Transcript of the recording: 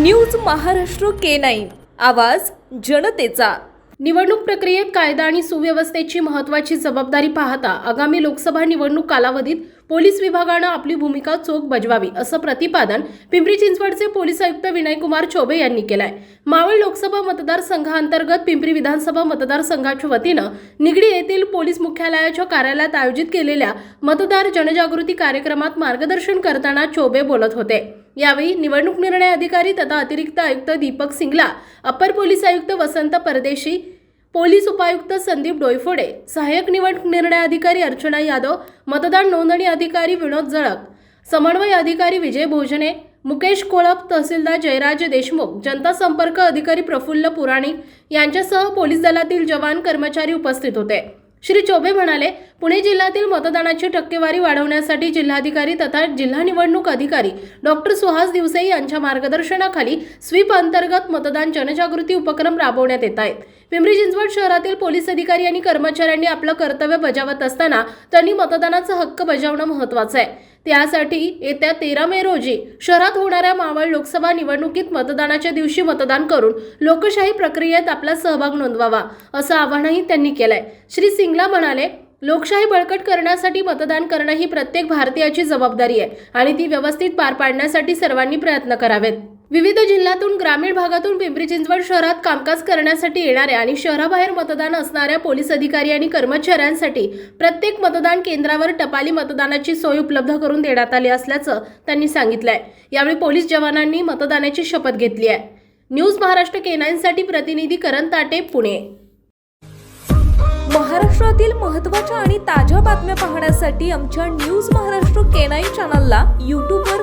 News Maharashtra K nine. आवाज जनतेचा. निवडणूक प्रक्रियेत कायदा आणि सुव्यवस्थेची महत्वाची जबाबदारी पाहता आगामी लोकसभा निवडणूक कालावधीत पोलीस विभागानं आपली भूमिका चोख बजवावी असं प्रतिपादन पिंपरी चिंचवडचे पोलीस आयुक्त विनयकुमार चौबे यांनी केलंय. मावळ लोकसभा मतदारसंघांतर्गत पिंपरी विधानसभा मतदारसंघाच्या वतीनं निगडी येथील पोलीस मुख्यालयाच्या कार्यालयात आयोजित केलेल्या मतदार जनजागृती कार्यक्रमात मार्गदर्शन करताना चोबे बोलत होते. यावेळी निवडणूक निर्णय अधिकारी तथा अतिरिक्त आयुक्त दीपक सिंगला अपर पोलीस आयुक्त वसंत परदेशी पोलीस उपायुक्त संदीप डोयफोडे सहाय्यक निवडणूक निर्णय अधिकारी अर्चना यादव मतदान नोंदणी अधिकारी विनोद जळक समन्वय अधिकारी विजय भोजने मुकेश कोळप तहसीलदार जयराज देशमुख जनता संपर्क अधिकारी प्रफुल्ल पुराणिक यांच्यासह पोलीस दलातील जवान कर्मचारी उपस्थित होते. श्री चोबे म्हणाले पुणे जिल्ह्यातील मतदानाची टक्केवारी वाढवण्यासाठी जिल्हाधिकारी तथा जिल्हा निवडणूक अधिकारी डॉक्टर सुहास दिवसे यांच्या मार्गदर्शनाखाली स्वीप अंतर्गत मतदान जनजागृती उपक्रम राबवण्यात येत आहेत. पिंपरी चिंचवड शहरातील पोलीस अधिकारी आणि कर्मचाऱ्यांनी आपलं कर्तव्य बजावत असताना त्यांनी मतदानाचा हक्क बजावणं महत्वाचं आहे. त्यासाठी येत्या तेरा मे रोजी शहरात होणाऱ्या मावळ लोकसभा निवडणुकीत मतदानाच्या दिवशी मतदान करून लोकशाही प्रक्रियेत आपला सहभाग नोंदवावा असं आवाहनही त्यांनी केलंय. श्री सिंगला म्हणाले लोकशाही बळकट करण्यासाठी मतदान करणं ही प्रत्येक भारतीयाची जबाबदारी आहे आणि ती व्यवस्थित पार पाडण्यासाठी सर्वांनी प्रयत्न करावेत. विविध जिल्ह्यातून ग्रामीण भागातून पिंपरी चिंचवड शहरात कामकाज करण्यासाठी येणाऱ्या आणि शहराबाहेर मतदान असणाऱ्या पोलीस अधिकारी आणि कर्मचाऱ्यांसाठी प्रत्येक मतदान केंद्रावर टपाली मतदानाची सोय उपलब्ध करून देण्यात आली असल्याचं त्यांनी सांगितलंय. यावेळी पोलीस जवानांनी मतदानाची शपथ घेतली आहे. न्यूज महाराष्ट्र केनाईनसाठी प्रतिनिधी करण ताटे पुणे. महाराष्ट्रातील महत्त्वाच्या आणि ताज्या बातम्या पाहण्यासाठी आमच्या न्यूज महाराष्ट्र केनाईन चॅनलला यूट्यूबवर